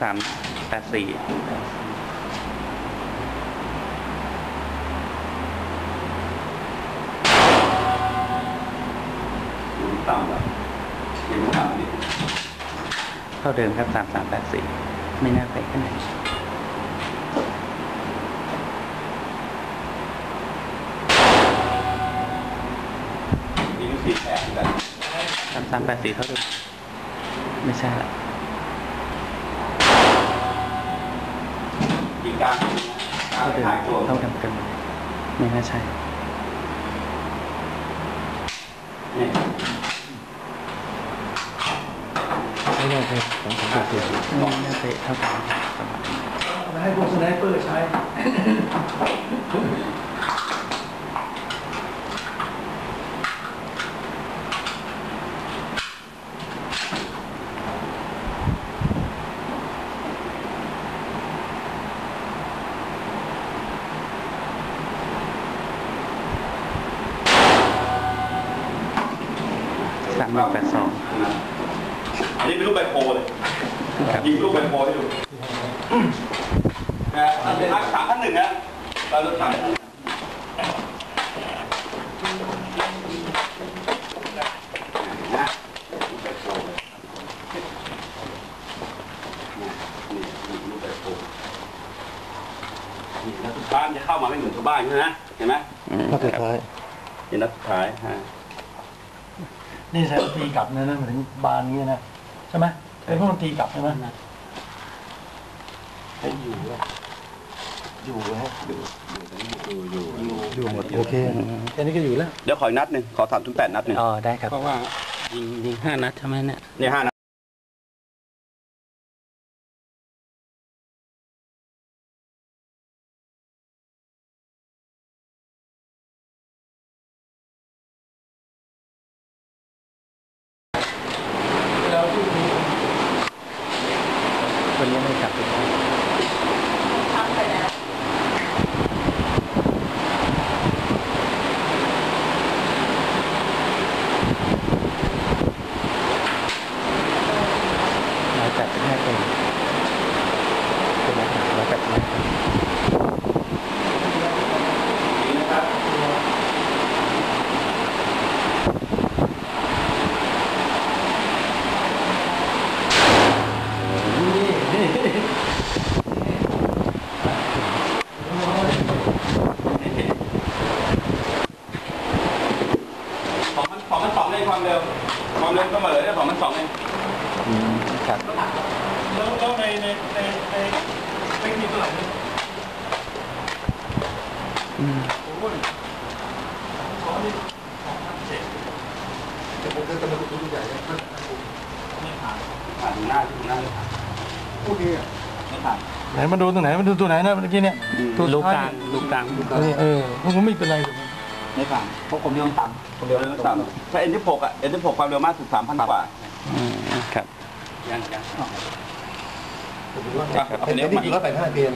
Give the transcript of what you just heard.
สามแปดสี่ต่ำแบบยังต่ำนิดเท่าเดิมครับสามสามแปดสี่ไม่น่าไปขนาดนี้นี่ก็สี่แผลกันสามสามแปดสี่เท่าเดิมไม่ใช่ละ กกลางกลางเท่าเดิมถ่ายตัวเท่าเดิมเดิมไม่น่าใช่นี่ไม่น่าใช่สองสามเปดสี่ไม่น่าไปเท่ากันปให้พวกสไนเปอร์ใช้ หนึ่งแปดสองอันนี้เป็นรูปใบโพเลยครับยิงรูปใบโพให้ดูนะอันนี้สามท่านหนึ่งนะเราสามท่านหนึ่งนะรูปใบโพเลยนี่นี่รูปใบโพนี่นัดสุดท้ายมันจะเข้ามาไม่เหมือนชาวบ้านใช่ไหมเห็นไหมอืมนัดสุดท้ายนี่นัดสุดท้ายฮะ นี่ใช้ตีกลับนะนะหมายถึงบานเงี้ยนะใช่ไหมเป็นพวกมันตีกลับใช่ไหมอยู่อยู่ฮะอยู่อยู่อยู่อยู่หมดโอเคแค่นี้ก็อยู่แล้ว เดี๋ยวขออีกนัดหนึ่งขอสามถึงแปดนัดหนึ่งอ๋อได้ครับ เพราะว่ายิงยิงห้านัดใช่ไหมเนี่ยเนี่ยห้านัด วันนี้ไม่กลับไปครับร้อยแปดสิบห้าคนเป็นร้อยร้อยแปดสิบห้าคน สองพันสองพันสองเอง ความเร็ว ความเร็วก็มาเลยได้สองพันสองเองอืมครับแล้วแล้วในในในในเทคนิคเท่าไหร่อืมโอ้ยสองนี่สองพันเจ็ดแต่ผมจะกำลังดูใหญ่นะไม่ผ่านผ่านถึงหน้าถึงหน้าเลยผ่านพูดนี้ไม่ผ่านไหนมาดูตรงไหนมาดูตัวไหนนะเมื่อกี้เนี่ยตัวลูกท้ยกลางลูกกลางนี่เออพวกผมไม่เป็นไรหรอก ไม่ผ่านเพราะผมเร็วต่ำผมเร็วต่ำถ้าเอ็นที่หกอะเอ็นที่หกความเร็วมากสุดสามพันกว่าอืมครับ ยังยังผมว่าเอาไปเลี้ยงใหม่ร้อยแปดห้าเกม